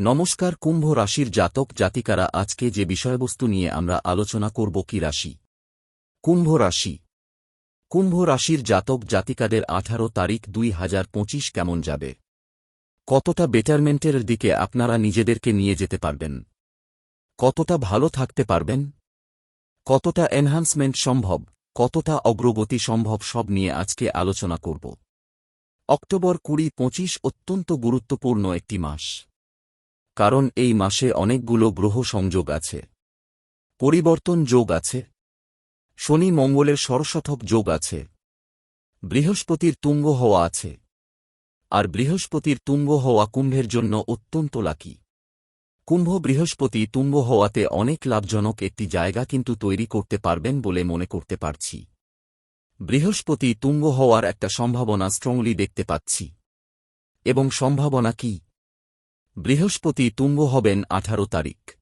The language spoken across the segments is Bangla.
নমস্কার কুম্ভ রাশির জাতক জাতিকারা, আজকে যে বিষয়বস্তু নিয়ে আমরা আলোচনা করব কি রাশি? কুম্ভ রাশি। কুম্ভ রাশির জাতক জাতিকাদের আঠারো তারিখ দুই হাজার পঁচিশ কেমন যাবে? কতটা বেটারমেন্টের দিকে আপনারা নিজেদেরকে নিয়ে যেতে পারবেন? কতটা ভালো থাকতে পারবেন? কতটা এনহান্সমেন্ট সম্ভব? কতটা অগ্রগতি সম্ভব সব নিয়ে আজকে আলোচনা করব। অক্টোবর কুড়ি পঁচিশ অত্যন্ত গুরুত্বপূর্ণ একটি মাস। কারণ এই মাসে অনেকগুলো গ্রহ সংযোগ আছে। পরিবর্তন যোগ আছে। শনি মঙ্গলের সরশঠক যোগ আছে। বৃহস্পতির তুঙ্গ হওয়া আছে। আর বৃহস্পতির তুঙ্গ হওয়া কুম্ভের জন্য অত্যন্ত লাকি। কুম্ভ বৃহস্পতি তুঙ্গ হওয়াতে অনেক লাভজনক একটি জায়গা কিন্তু তৈরি করতে পারবেন বলে মনে করতে পারছি। বৃহস্পতি তুঙ্গ হওয়ার একটা সম্ভাবনা স্ট্রংলি দেখতে পাচ্ছি। এবং সম্ভাবনা কি? বৃহস্পতি তুঙ্গ হবেন আঠারো তারিখ।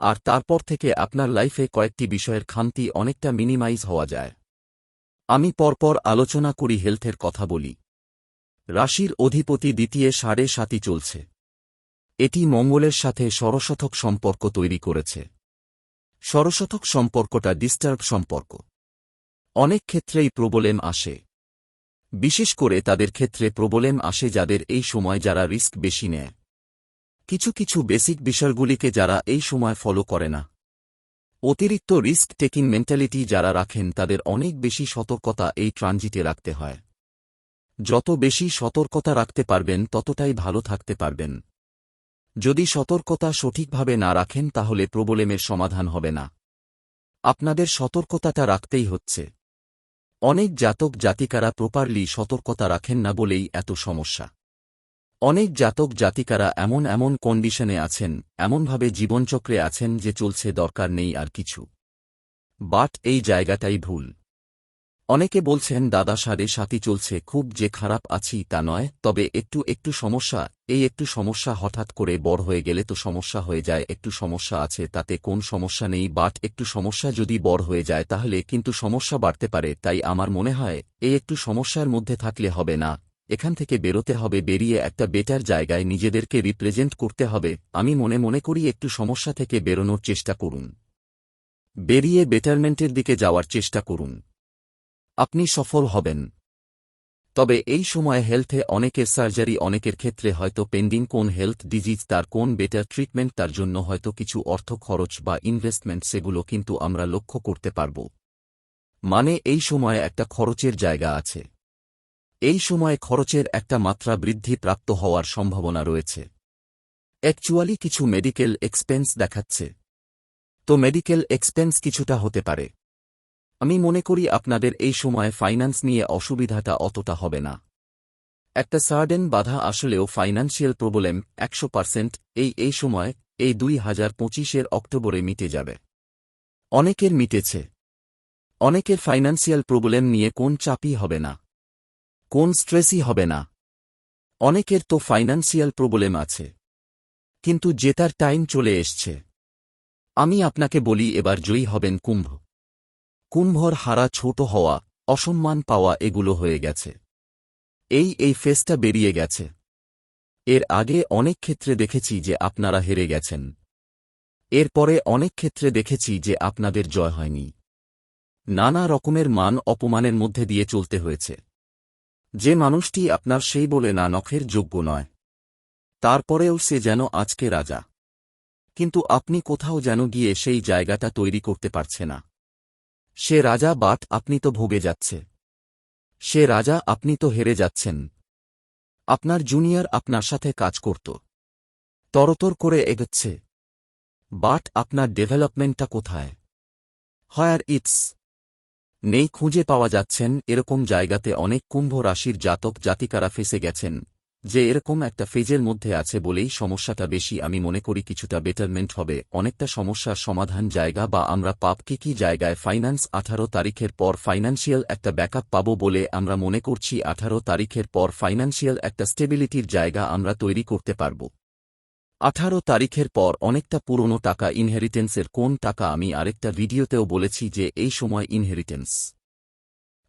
আর তারপর থেকে আপনার লাইফে কয়েকটি বিষয়ের খামতি অনেকটা মিনিমাইজ হওয়া যায়। আমি পরপর আলোচনা করি হেলথের কথা বলি। রাশির অধিপতি দ্বিতীয় সাড়ে সাতই চলছে। এটি মঙ্গলের সাথে সরশতক সম্পর্ক তৈরি করেছে। সরশতক সম্পর্কটা ডিস্টার্ব সম্পর্ক। অনেক ক্ষেত্রেই প্রবলেম আসে। বিশেষ করে তাদের ক্ষেত্রে প্রবলেম আসে যাদের এই সময় যারা রিস্ক বেশি নেয়। কিছু কিছু বেসিক বিষয়গুলিকে যারা এই সময় ফলো করে না। অতিরিক্ত রিস্ক টেকিং মেন্টালিটি যারা রাখেন, তাদের অনেক বেশি সতর্কতা এই ট্রানজিটে রাখতে হয়। যত বেশি সতর্কতা রাখতে পারবেন, ততটাই ভালো থাকতে পারবেন। যদি সতর্কতা সঠিকভাবে না রাখেন, তাহলে প্রবলেমের সমাধান হবে না। আপনাদের সতর্কতাটা রাখতেই হচ্ছে। অনেক জাতক জাতিকারা প্রপারলি সতর্কতা রাখেন না বলেই এত সমস্যা। অনেক জাতক জাতিকারা এমন এমন কন্ডিশনে আছেন, এমনভাবে জীবনচক্রে আছেন যে চলছে দরকার নেই আর কিছু। বাট এই জায়গাটাই ভুল। অনেকে বলছেন, দাদা সাড়ে সাতি চলছে, খুব যে খারাপ আছি তা নয়, তবে একটু একটু সমস্যা, এই একটু সমস্যা হঠাৎ করে বড় হয়ে গেলে তো সমস্যা হয়ে যায়, একটু সমস্যা আছে তাতে কোন সমস্যা নেই বাট একটু সমস্যা যদি বড় হয়ে যায় তাহলে কিন্তু সমস্যা বাড়তে পারে, তাই আমার মনে হয়, এই একটু সমস্যার মধ্যে থাকলে হবে না। এখান থেকে বেরোতে হবে, বেরিয়ে একটা বেটার জায়গায় নিজেদেরকে রিপ্রেজেন্ট করতে হবে। আমি মনে মনে করি একটু সমস্যা থেকে বেরোনোর চেষ্টা করুন। বেরিয়ে বেটারমেন্টের দিকে যাওয়ার চেষ্টা করুন। আপনি সফল হবেন। তবে এই সময় হেলথে অনেকের সার্জারি অনেকের ক্ষেত্রে হয়তো পেন্ডিং কোন হেলথ ডিজিজ তার কোন বেটার ট্রিটমেন্ট তার জন্য হয়তো কিছু অর্থ খরচ বা ইনভেস্টমেন্ট সেগুলো কিন্তু আমরা লক্ষ্য করতে পারব। মানে এই সময়ে একটা খরচের জায়গা আছে। এই সময়ে খরচের একটা মাত্রা বৃদ্ধি প্রাপ্ত হওয়ার সম্ভাবনা রয়েছে। অ্যাকচুয়ালি কিছু মেডিকেল এক্সপেন্স দেখাচ্ছে। তো মেডিকেল এক্সপেন্স কিছুটা হতে পারে। আমি মনে করি আপনাদের এই সময় ফাইন্যান্স নিয়ে অসুবিধাটা অতটা হবে না। একটা সার্ডেন বাধা আসলেও ফাইন্যান্সিয়াল প্রবলেম একশো পার্সেন্ট এই এই সময় এই দুই হাজার পঁচিশের অক্টোবরে মিটে যাবে। অনেকের মিটেছে। অনেকের ফাইন্যান্সিয়াল প্রবলেম নিয়ে কোন চাপই হবে না। কোন স্ট্রেসই হবে না। অনেকের তো ফাইন্যান্সিয়াল প্রবলেম আছে। কিন্তু জেতার টাইম চলে এসছে। আমি আপনাকে বলি এবার জয়ী হবেন কুম্ভ। কুম্ভর হারা ছোট হওয়া, অসম্মান পাওয়া এগুলো হয়ে গেছে। এই এই ফেসটা বেরিয়ে গেছে। এর আগে অনেক ক্ষেত্রে দেখেছি যে আপনারা হেরে গেছেন। এরপরে অনেক ক্ষেত্রে দেখেছি যে আপনাদের জয় হয়নি। নানা রকমের মান অপমানের মধ্যে দিয়ে চলতে হয়েছে। যে মানুষটি আপনার সেই বলে না নখের যোগ্য নয়। তারপরেও সে যেন আজকে রাজা। কিন্তু আপনি কোথাও যেন গিয়ে সেই জায়গাটা তৈরি করতে পারছে না। সে রাজা বাট আপনি তো ভোগে যাচ্ছে। সে রাজা আপনি তো হেরে যাচ্ছেন। আপনার জুনিয়র আপনার সাথে কাজ করত। তরতর করে এগোচ্ছে। বাট আপনার ডেভেলপমেন্টটা কোথায়? হয়ার ইটস নেই খুঁজে পাওয়া যাচ্ছেন এরকম জায়গাতে অনেক কুম্ভ রাশির জাতক জাতিকারা ফেসে গেছেন, যে এরকম একটা ফেজের মধ্যে আছে বলেই সমস্যাটা বেশি। আমি মনে করি কিছুটা বেটারমেন্ট হবে, অনেকটা সমস্যার সমাধান জায়গা বা আমরা পাপ কি কি জায়গায় ফাইন্যান্স আঠারো তারিখের পর ফাইন্যান্সিয়াল একটা ব্যাকআপ পাব বলে আমরা মনে করছি আঠারো তারিখের পর ফাইন্যান্সিয়াল একটা স্টেবিলিটির জায়গা আমরা তৈরি করতে পারব। আঠারো তারিখের পর অনেকটা পুরনো টাকা ইনহেরিটেন্সের কোন টাকা আমি আরেকটা ভিডিওতেও বলেছি যে এই সময় ইনহেরিটেন্স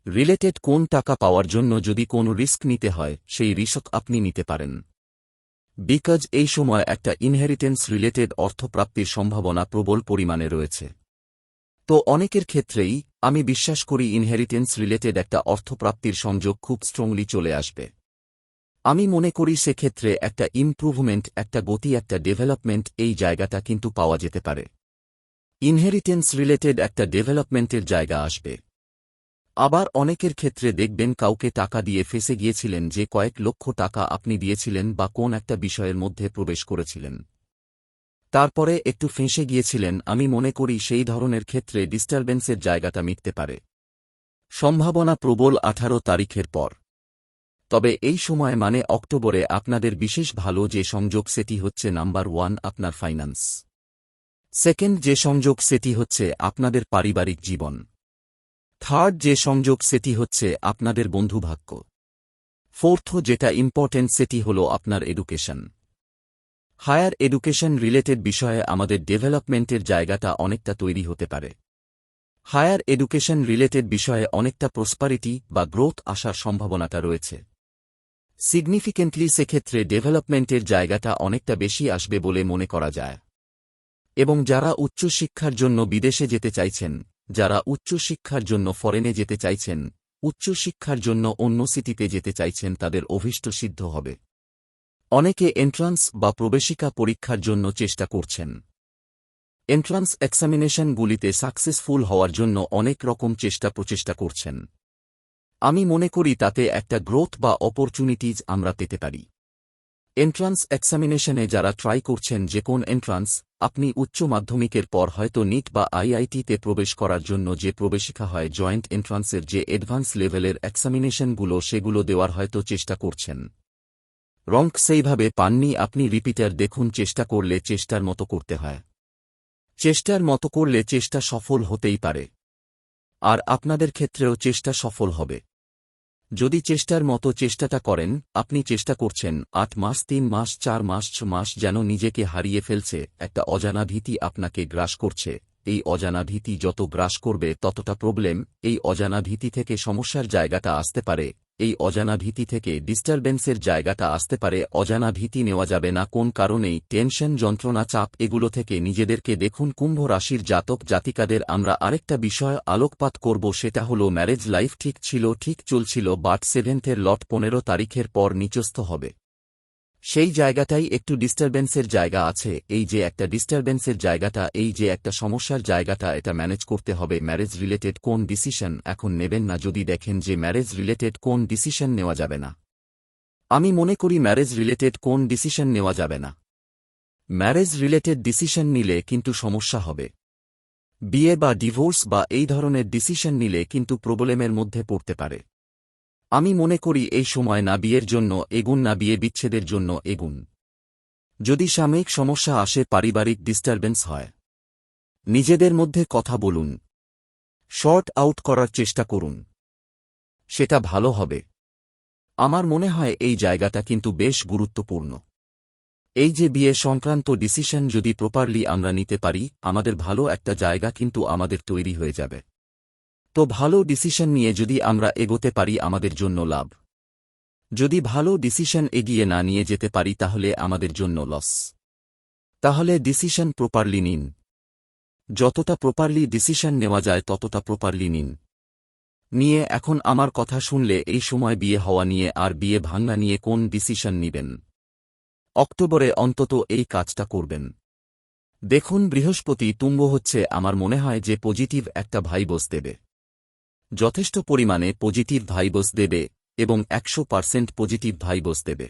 রিলেটেড কোন টাকা পাওয়ার জন্য যদি কোনো রিস্ক নিতে হয়, সেই রিস্ক আপনি নিতে পারেন। বিকজ এই সময় একটা ইনহেরিটেন্স রিলেটেড অর্থপ্রাপ্তির সম্ভাবনা প্রবল পরিমাণে রয়েছে। তো অনেকের ক্ষেত্রেই আমি বিশ্বাস করি ইনহেরিটেন্স রিলেটেড একটা অর্থপ্রাপ্তির সংযোগ খুব স্ট্রংলি চলে আসবে। আমি মনে করি সেক্ষেত্রে একটা ইমপ্রুভমেন্ট একটা গতি, একটা ডেভেলপমেন্ট এই জায়গাটা কিন্তু পাওয়া যেতে পারে। ইনহেরিটেন্স রিলেটেড একটা ডেভেলপমেন্টের জায়গা আসবে। আবার অনেকের ক্ষেত্রে দেখবেন কাউকে টাকা দিয়ে ফেসে গিয়েছিলেন যে কয়েক লক্ষ টাকা আপনি দিয়েছিলেন বা কোন একটা বিষয়ের মধ্যে প্রবেশ করেছিলেন। তারপরে একটু ফেঁসে গিয়েছিলেন, আমি মনে করি সেই ধরনের ক্ষেত্রে ডিস্টারবেন্সের জায়গাটা মিটতে পারে। সম্ভাবনা প্রবল আঠারো তারিখের পর। তবে এই সময় মানে অক্টোবরে আপনাদের বিশেষ ভালো যে সংযোগ সেটি হচ্ছে নাম্বার ওয়ান আপনার ফাইন্যান্স। সেকেন্ড যে সংযোগ সেটি হচ্ছে আপনাদের পারিবারিক জীবন। থার্ড যে সংযোগ সেটি হচ্ছে আপনাদের বন্ধুভাগ্য। ফোর্থ যেটা ইম্পর্টেন্ট সেটি হল আপনার এডুকেশন। হায়ার এডুকেশন রিলেটেড বিষয়ে আমাদের ডেভেলপমেন্টের জায়গাটা অনেকটা তৈরি হতে পারে। হায়ার এডুকেশন রিলেটেড বিষয়ে অনেকটা প্রসপারিটি বা গ্রোথ আসার সম্ভাবনাটা রয়েছে। সিগনিফিকেন্টলি সেক্ষেত্রে ডেভেলপমেন্টের জায়গাটা অনেকটা বেশি আসবে বলে মনে করা যায়। এবং যারা উচ্চশিক্ষার জন্য বিদেশে যেতে চাইছেন, যারা উচ্চশিক্ষার জন্য ফরেনে যেতে চাইছেন, উচ্চশিক্ষার জন্য অন্য সিটিতে যেতে চাইছেন, তাদের অভীষ্ট সিদ্ধ হবে। অনেকে এন্ট্রান্স বা প্রবেশিকা পরীক্ষার জন্য চেষ্টা করছেন। এন্ট্রান্স এক্সামিনেশনগুলিতে সাকসেসফুল হওয়ার জন্য অনেক রকম চেষ্টা প্রচেষ্টা করছেন। আমি মনে করি তাতে একটা গ্রোথ বা অপরচুনিটিজ আমরা পেতে পারি। এন্ট্রান্স এক্সামিনেশনে যারা ট্রাই করছেন যে কোন এন্ট্রান্স আপনি উচ্চ মাধ্যমিকের পর হয়তো নিট বা আইআইটিতে প্রবেশ করার জন্য যে প্রবেশিকা হয় জয়েন্ট এন্ট্রান্সের যে অ্যাডভান্স লেভেলের এক্সামিনেশনগুলো সেগুলো দেওয়ার হয়তো চেষ্টা করছেন। রঙ্ক সেইভাবে পাননি, আপনি রিপিটার দেখুন, চেষ্টা করলে চেষ্টার মতো করতে হয়। চেষ্টার মতো করলে চেষ্টা সফল হতেই পারে। আর আপনাদের ক্ষেত্রেও চেষ্টা সফল হবে। যদি চেষ্টার মতো চেষ্টাটা করেন, আপনি চেষ্টা করছেন আট মাস, তিন মাস, চার মাস, ছ মাস যেন নিজেকে হারিয়ে ফেলছে, একটা অজানা ভীতি আপনাকে গ্রাস করছে। এই অজানা ভীতি যত গ্রাস করবে, ততটা প্রবলেম এই অজানা ভীতি থেকে সমস্যার জায়গাটা আসতে পারে। এই অজানা ভীতি থেকে ডিস্টারবেন্সের জায়গাটা আসতে পারে, অজানা ভীতি নেওয়া যাবে না কোন কারণেই টেনশন যন্ত্রণা, চাপ, এগুলো থেকে নিজেদেরকে দেখুন কুম্ভ রাশির জাতক জাতিকাদের আমরা আরেকটা বিষয় আলোকপাত করব, সেটা হল ম্যারেজ লাইফ ঠিক ছিল, ঠিক চলছিল বাট সেভেন্থের লট পনেরো তারিখের পর নিচস্থ হবে। সেই জায়গাটাই একটু ডিস্টারবেন্সের জায়গা আছে, এই যে একটা ডিস্টারবেন্সের জায়গাটা, এই যে একটা সমস্যার জায়গাটা, এটা ম্যানেজ করতে হবে। ম্যারেজ রিলেটেড কোন ডিসিশন এখন নেবেন না যদি দেখেন যে ম্যারেজ রিলেটেড কোন ডিসিশন নেওয়া যাবে না। আমি মনে করি ম্যারেজ রিলেটেড কোন ডিসিশন নেওয়া যাবে না। ম্যারেজ রিলেটেড ডিসিশন নিলে কিন্তু সমস্যা হবে। বিয়ে বা ডিভোর্স বা এই ধরনের ডিসিশন নিলে কিন্তু প্রবলেমের মধ্যে পড়তে পারে। আমি মনে করি এই সময় না বিয়ের জন্য, এগুন না বিয়ে বিচ্ছেদের জন্য এগুন। যদি সাময়িক সমস্যা আসে, পারিবারিক ডিস্টারবেন্স হয়। নিজেদের মধ্যে কথা বলুন। শর্ট আউট করার চেষ্টা করুন। সেটা ভালো হবে। আমার মনে হয় এই জায়গাটা কিন্তু বেশ গুরুত্বপূর্ণ। এই যে বিয়ে সংক্রান্ত ডিসিশন যদি প্রপারলি আমরা নিতে পারি, আমাদের ভালো একটা জায়গা কিন্তু আমাদের তৈরি হয়ে যাবে। তো ভালো ডিসিশন নিয়ে যদি আমরা এগোতে পারি আমাদের জন্য লাভ। যদি ভালো ডিসিশন এগিয়ে না নিয়ে যেতে পারি তাহলে আমাদের জন্য লস। তাহলে ডিসিশন প্রপারলি নিন। যতটা প্রপারলি ডিসিশন নেওয়া যায় ততটা প্রপারলি নিন। নিয়ে এখন আমার কথা শুনলে এই সময় বিয়ে হওয়া নিয়ে আর বিয়ে ভাঙ্গা নিয়ে কোন ডিসিশন নিবেন? অক্টোবরে অন্তত এই কাজটা করবেন। দেখুন বৃহস্পতি তুম্ব হচ্ছে আমার মনে হয় যে পজিটিভ একটা ভাইবস দেবে। যথেষ্ট পরিমাণে পজিটিভ ভাইবস দেবে এবং একশো পার্সেন্ট পজিটিভ ভাইবস দেবে।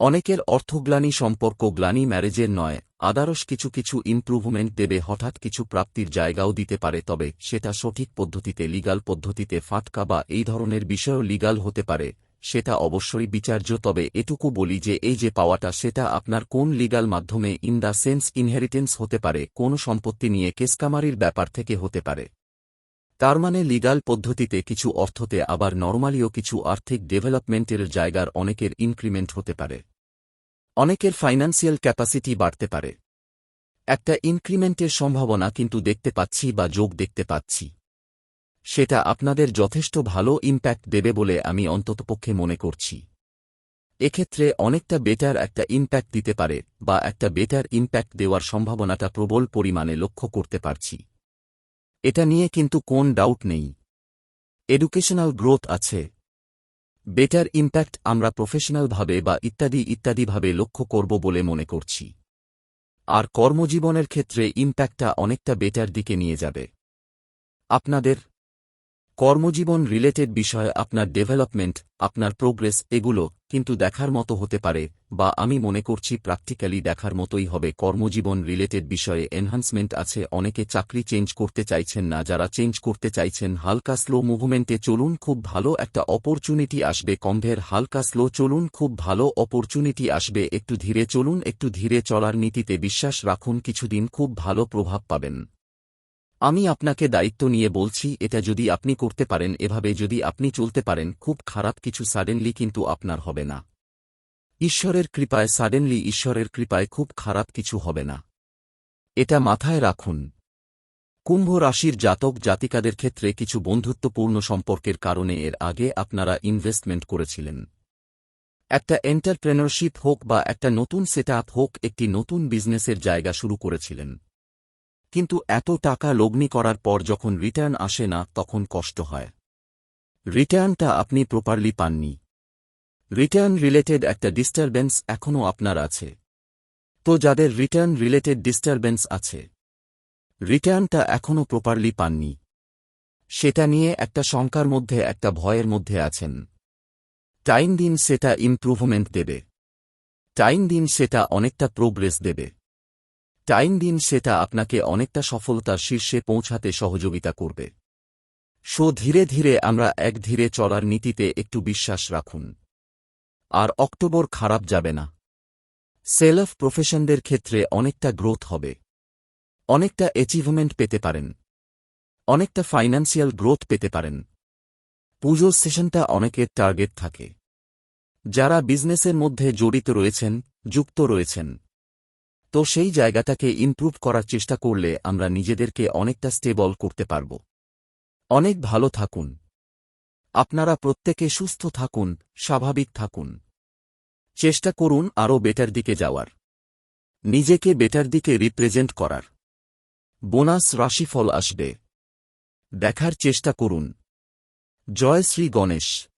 অনেকের অর্থগ্লানি সম্পর্ক গ্লানি ম্যারেজের নয়, আদারস কিছু কিছু ইমপ্রুভমেন্ট দেবে, হঠাৎ কিছু প্রাপ্তির জায়গাও দিতে পারে, তবে সেটা সঠিক পদ্ধতিতে লিগাল পদ্ধতিতে ফাটকা বা এই ধরনের বিষয়ও লিগাল হতে পারে, সেটা অবশ্যই বিচার্য, তবে এটুকু বলি যে এই যে পাওয়াটা, সেটা আপনার কোন লিগাল মাধ্যমে ইন দ্য সেন্স ইনহেরিটেন্স হতে পারে, কোন সম্পত্তি নিয়ে কেসকামারির ব্যাপার থেকে হতে পারে। তার মানে লিগাল পদ্ধতিতে কিছু অর্থতে আবার নর্মালিও কিছু আর্থিক ডেভেলপমেন্টের জায়গার অনেকের ইনক্রিমেন্ট হতে পারে। অনেকের ফাইন্যান্সিয়াল ক্যাপাসিটি বাড়তে পারে। একটা ইনক্রিমেন্টের সম্ভাবনা কিন্তু দেখতে পাচ্ছি বা যোগ দেখতে পাচ্ছি। সেটা আপনাদের যথেষ্ট ভালো ইম্প্যাক্ট দেবে বলে আমি অন্ততপক্ষে মনে করছি। এক্ষেত্রে অনেকটা বেটার একটা ইম্প্যাক্ট দিতে পারে বা একটা বেটার ইম্প্যাক্ট দেওয়ার সম্ভাবনাটা প্রবল পরিমাণে লক্ষ্য করতে পারছি। এটা নিয়ে কিন্তু কোন ডাউট নেই। এডুকেশনাল গ্রোথ আছে। বেটার ইম্প্যাক্ট আমরা প্রফেশনালভাবে বা ইত্যাদি ইত্যাদিভাবে লক্ষ্য করব বলে মনে করছি। আর কর্মজীবনের ক্ষেত্রে ইম্প্যাক্টটা অনেকটা বেটার দিকে নিয়ে যাবে। আপনাদের কর্মজীবন রিলেটেড বিষয়ে আপনার ডেভেলপমেন্ট আপনার প্রোগ্রেস এগুলো কিন্তু দেখার মতো হতে পারে, বা আমি মনে করছি প্র্যাকটিক্যালি দেখার মতোই হবে। কর্মজীবন রিলেটেড বিষয়ে এনহান্সমেন্ট আছে, অনেকে চাকরি চেঞ্জ করতে চাইছেন না, যারা চেঞ্জ করতে চাইছেন, হালকা স্লো মুভমেন্টে চলুন, খুব ভালো একটা অপরচুনিটি আসবে। কম্ভের হালকা স্লো চলুন, খুব ভালো অপরচুনিটি আসবে। একটু ধীরে চলুন, একটু ধীরে চলার নীতিতে বিশ্বাস রাখুন, কিছুদিন খুব ভালো প্রভাব পাবেন। আমি আপনাকে দায়িত্ব নিয়ে বলছি, এটা যদি আপনি করতে পারেন, এভাবে যদি আপনি চলতে পারেন, খুব খারাপ কিছু সাডেনলি কিন্তু আপনার হবে না। ঈশ্বরের কৃপায় সাডেনলি ঈশ্বরের কৃপায় খুব খারাপ কিছু হবে না। এটা মাথায় রাখুন। কুম্ভ রাশির জাতক জাতিকাদের ক্ষেত্রে কিছু বন্ধুত্বপূর্ণ সম্পর্কের কারণে এর আগে আপনারা ইনভেস্টমেন্ট করেছিলেন। একটা এন্টারপ্রেনারশিপ হোক বা একটা নতুন সেট হোক, একটি নতুন বিজনেসের জায়গা শুরু করেছিলেন। কিন্তু এত টাকা লগ্নি করার পর যখন রিটার্ন আসে না, তখন কষ্ট হয়। রিটার্নটা আপনি প্রপারলি পাননি। রিটার্ন রিলেটেড একটা ডিস্টারবেন্স এখনও আপনার আছে। তো যাদের রিটার্ন রিলেটেড ডিস্টারবেন্স আছে, রিটার্নটা এখনও প্রপারলি পাননি। সেটা নিয়ে একটা শঙ্কার মধ্যে, একটা ভয়ের মধ্যে আছেন। টাইম দিন সেটা ইমপ্রুভমেন্ট দেবে। টাইম দিন সেটা অনেকটা প্রোগ্রেস দেবে। টাইম দিন সেটা আপনাকে অনেকটা সফলতার শীর্ষে পৌঁছাতে সহযোগিতা করবে। সো ধীরে ধীরে আমরা এক ধীরে চলার নীতিতে একটু বিশ্বাস রাখুন। আর অক্টোবর খারাপ যাবে না। সেলফ প্রফেশনদের ক্ষেত্রে অনেকটা গ্রোথ হবে। অনেকটা অ্যাচিভমেন্ট পেতে পারেন। অনেকটা ফাইন্যান্সিয়াল গ্রোথ পেতে পারেন। পুজোর সেশনটা অনেকের টার্গেট থাকে। যারা বিজনেসের মধ্যে জড়িত রয়েছেন, যুক্ত রয়েছেন তো সেই জায়গাটাকে ইমপ্রুভ করার চেষ্টা করলে আমরা নিজেদেরকে অনেকটা স্টেবল করতে পারব। অনেক ভালো থাকুন। আপনারা প্রত্যেকে সুস্থ থাকুন, স্বাভাবিক থাকুন। চেষ্টা করুন আরও বেটার দিকে যাওয়ার। নিজেকে বেটার দিকে রিপ্রেজেন্ট করার। বোনাস রাশিফল আসবে। দেখার চেষ্টা করুন। জয় শ্রী গণেশ।